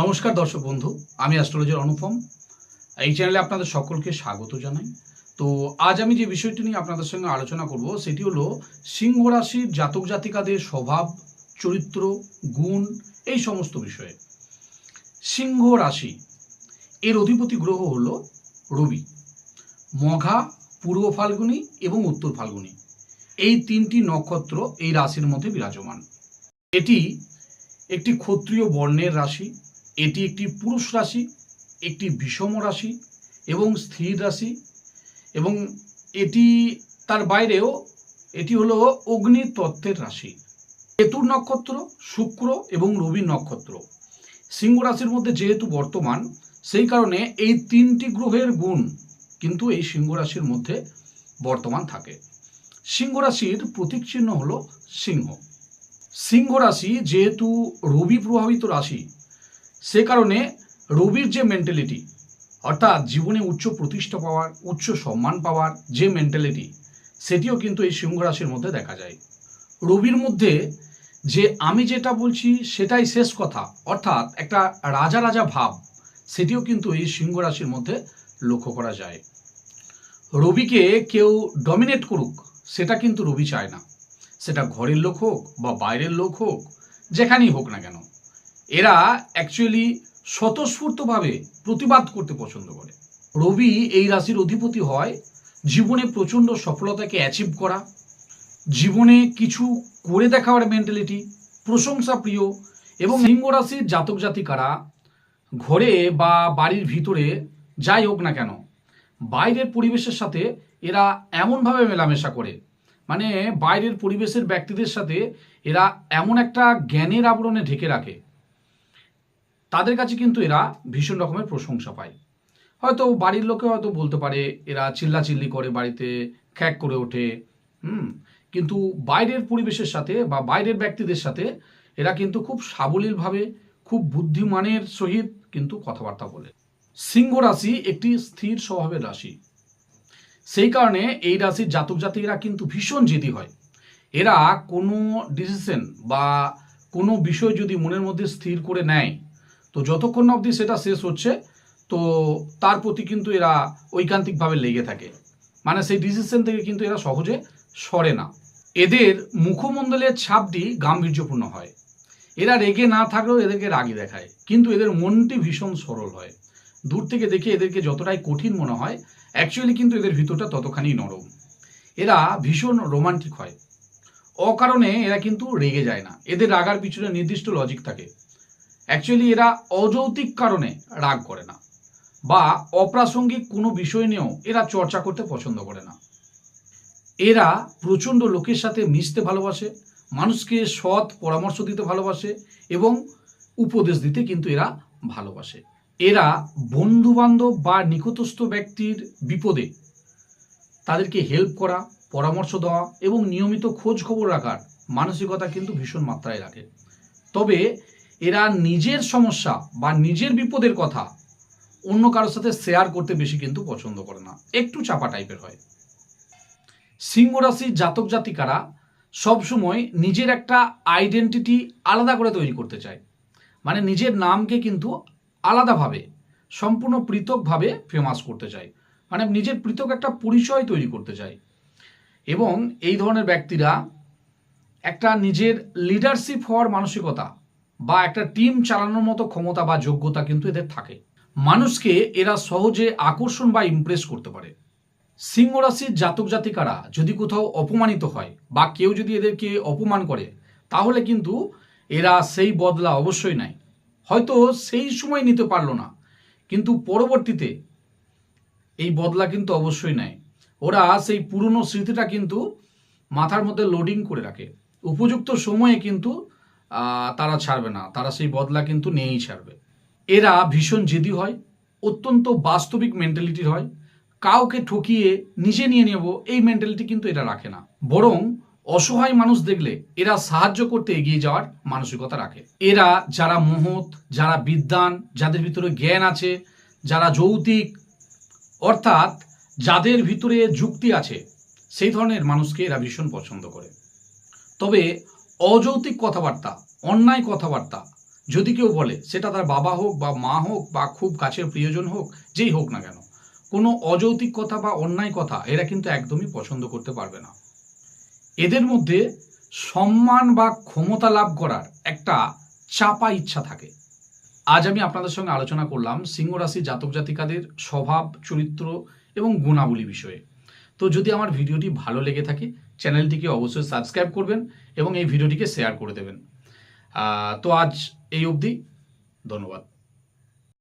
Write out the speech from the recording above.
নমস্কার দর্শক বন্ধু, আমি অ্যাস্ট্রোলজার অনুপম। এই চ্যানেলে আপনাদের সকলকে স্বাগত জানাই। তো আজ আমি যে বিষয়টি নিয়ে আপনাদের সঙ্গে আলোচনা করব, সেটি হলো সিংহ রাশির জাতক জাতিকাদের স্বভাব, চরিত্র, গুণ, এই সমস্ত বিষয়ে। সিংহ রাশি, এর অধিপতি গ্রহ হল রবি, মঘা, পূর্ব ফাল্গুনি এবং উত্তর ফাল্গুনী। এই তিনটি নক্ষত্র এই রাশির মধ্যে বিরাজমান। এটি একটি ক্ষত্রিয় বর্ণের রাশি এটি একটি পুরুষ রাশি, একটি বিষম রাশি এবং স্থির রাশি এবং এটি তার বাইরেও এটি হলো অগ্নি তত্ত্বের রাশি। কেতুর নক্ষত্র, শুক্র এবং রবি নক্ষত্র। সিংহ রাশির মধ্যে যেহেতু বর্তমান, সেই কারণে এই তিনটি গ্রহের গুণ কিন্তু এই সিংহ রাশির মধ্যে বর্তমান থাকে। সিংহ রাশির প্রতীক চিহ্ন হল সিংহ। সিংহ রাশি যেহেতু রবি প্রভাবিত রাশি সে কারণে রবির যে মেন্টালিটি অর্থাৎ জীবনে উচ্চ প্রতিষ্ঠা পাওয়ার, উচ্চ সম্মান পাওয়ার যে মেন্টালিটি সেটিও কিন্তু এই সিংহ রাশির মধ্যে দেখা যায়। রবির মধ্যে যে আমি যেটা বলছি সেটাই শেষ কথা, অর্থাৎ একটা রাজা রাজা ভাব, সেটিও কিন্তু এই সিংহ রাশির মধ্যে লক্ষ্য করা যায়। রবিকে কেউ ডমিনেট করুক, সেটা কিন্তু রবি চায় না। সেটা ঘরের লোক হোক বা বাইরের লোক হোক, যেখানেই হোক না কেন। এরা অ্যাকচুয়ালি স্বতঃস্ফূর্তভাবে প্রতিবাদ করতে পছন্দ করে। রবি এই রাশির অধিপতি হয়, জীবনে প্রচণ্ড সফলতাকে অ্যাচিভ করা, জীবনে কিছু করে দেখাবার মেন্টালিটি প্রশংসা প্রিয় এবং সিংহ রাশির জাতক জাতিকারা ঘরে বা বাড়ির ভিতরে যাই হোক না কেন, বাইরের পরিবেশের সাথে এরা এমনভাবে মেলামেশা করে। মানে বাইরের পরিবেশের ব্যক্তিদের সাথে এরা এমন একটা জ্ঞানের আবরণে ঢেকে রাখে। তাদের কাছে কিন্তু এরা ভীষণ রকমের প্রশংসা পায়। হয়তো বাড়ির লোকে হয়তো বলতে পারে, এরা চিল্লাচিল্লি করে বাড়িতে, খ্যাক করে ওঠে। হুম, কিন্তু বাইরের পরিবেশের সাথে বা বাইরের ব্যক্তিদের সাথে এরা কিন্তু খুব সাবলীলভাবে, খুব বুদ্ধিমানের সহিত কিন্তু কথাবার্তা বলে। সিংহ রাশি একটি স্থির স্বভাবের রাশি। সেই কারণে এই রাশির জাতক জাতিরা কিন্তু ভীষণ জেদি হয়। এরা কোনো ডিসিশন বা কোনো বিষয় যদি মনের মধ্যে স্থির করে নেয় তো যতক্ষণ অবধি সেটা শেষ হচ্ছে, তো তার প্রতি কিন্তু এরা ঐকান্তিকভাবে লেগে থাকে। মানে সেই ডিসিশন থেকে কিন্তু এরা সহজে সরে না। এদের মুখমণ্ডলের ছাপটি গাম্ভীর্যপূর্ণ হয়। এরা রেগে না থাকলেও এদেরকে রাগি দেখায়। কিন্তু এদের মনটি ভীষণ সরল হয়। দূর থেকে দেখে এদেরকে যতটাই কঠিন মনে হয় অ্যাকচুয়ালি কিন্তু এদের ভিতরটা ততখানি নরম। এরা ভীষণ রোমান্টিক হয়। অকারণে এরা কিন্তু রেগে যায় না। এদের রাগার পিছনে নির্দিষ্ট লজিক থাকে। অ্যাকচুয়ালি এরা অযৌক্তিক কারণে রাগ করে না বা অপ্রাসঙ্গিক কোনো বিষয় নিয়েও এরা চর্চা করতে পছন্দ করে না। এরা প্রচণ্ড লোকের সাথে মিশতে ভালোবাসে, মানুষকে সৎ পরামর্শ দিতে ভালোবাসে এবং উপদেশ দিতে কিন্তু এরা ভালোবাসে। এরা বন্ধু বান্ধব বা নিকটস্থ ব্যক্তির বিপদে তাদেরকে হেল্প করা, পরামর্শ দেওয়া এবং নিয়মিত খোঁজ খবর রাখার মানসিকতা কিন্তু ভীষণ মাত্রায় রাখে। তবে এরা নিজের সমস্যা বা নিজের বিপদের কথা অন্য কারোর সাথে শেয়ার করতে বেশি কিন্তু পছন্দ করে না। একটু চাপা টাইপের হয়। সিংহ রাশির জাতক জাতিকারা সবসময় নিজের একটা আইডেন্টিটি আলাদা করে তৈরি করতে চায়। মানে নিজের নামকে কিন্তু আলাদাভাবে, সম্পূর্ণ পৃথকভাবে ফেমাস করতে চায়। মানে নিজের পৃথক একটা পরিচয় তৈরি করতে চায়। এবং এই ধরনের ব্যক্তিরা একটা নিজের লিডারশিপ হওয়ার মানসিকতা বা একটা টিম চালানোর মতো ক্ষমতা বা যোগ্যতা কিন্তু এদের থাকে। মানুষকে এরা সহজে আকর্ষণ বা ইমপ্রেস করতে পারে। সিংহ রাশির জাতক জাতিকারা যদি কোথাও অপমানিত হয় বা কেউ যদি এদেরকে অপমান করে, তাহলে কিন্তু এরা সেই বদলা অবশ্যই নেয়। হয়তো সেই সময় নিতে পারল না, কিন্তু পরবর্তীতে এই বদলা কিন্তু অবশ্যই নেয়। ওরা সেই পুরনো স্মৃতিটা কিন্তু মাথার মধ্যে লোডিং করে রাখে। উপযুক্ত সময়ে কিন্তু তারা ছাড়বে না। তারা সেই বদলা কিন্তু নিয়েই ছাড়বে। এরা ভীষণ জেদি হয়, অত্যন্ত বাস্তবিক মেন্টালিটির হয়। কাউকে ঠকিয়ে নিজে নিয়ে নেব, এই মেন্টালিটি কিন্তু এরা রাখে না। বরং অসহায় মানুষ দেখলে এরা সাহায্য করতে এগিয়ে যাওয়ার মানসিকতা রাখে। এরা যারা মহৎ, যারা বিদ্বান, যাদের ভিতরে জ্ঞান আছে, যারা যৌতিক, অর্থাৎ যাদের ভিতরে যুক্তি আছে, সেই ধরনের মানুষকে এরা ভীষণ পছন্দ করে। তবে অযৌক্তিক কথাবার্তা, অন্যায় কথাবার্তা, যদি কেউ বলে, সেটা তার বাবা হোক বা মা হোক বা খুব কাছের প্রিয়জন হোক, যেই হোক না কেন, কোনো অযৌক্তিক কথা বা অন্যায় কথা এরা কিন্তু একদমই পছন্দ করতে পারবে না। এদের মধ্যে সম্মান বা ক্ষমতা লাভ করার একটা চাপা ইচ্ছা থাকে। আজ আমি আপনাদের সঙ্গে আলোচনা করলাম সিংহরাশি জাতক জাতিকাদের স্বভাব, চরিত্র এবং গুণাবলী বিষয়ে। তো যদি আমার ভিডিওটি ভালো লেগে থাকে, চ্যানেলটিকে অবশ্যই সাবস্ক্রাইব করবেন এবং এই ভিডিওটিকে শেয়ার করে দেবেন। তো আজ এই অবধি। ধন্যবাদ।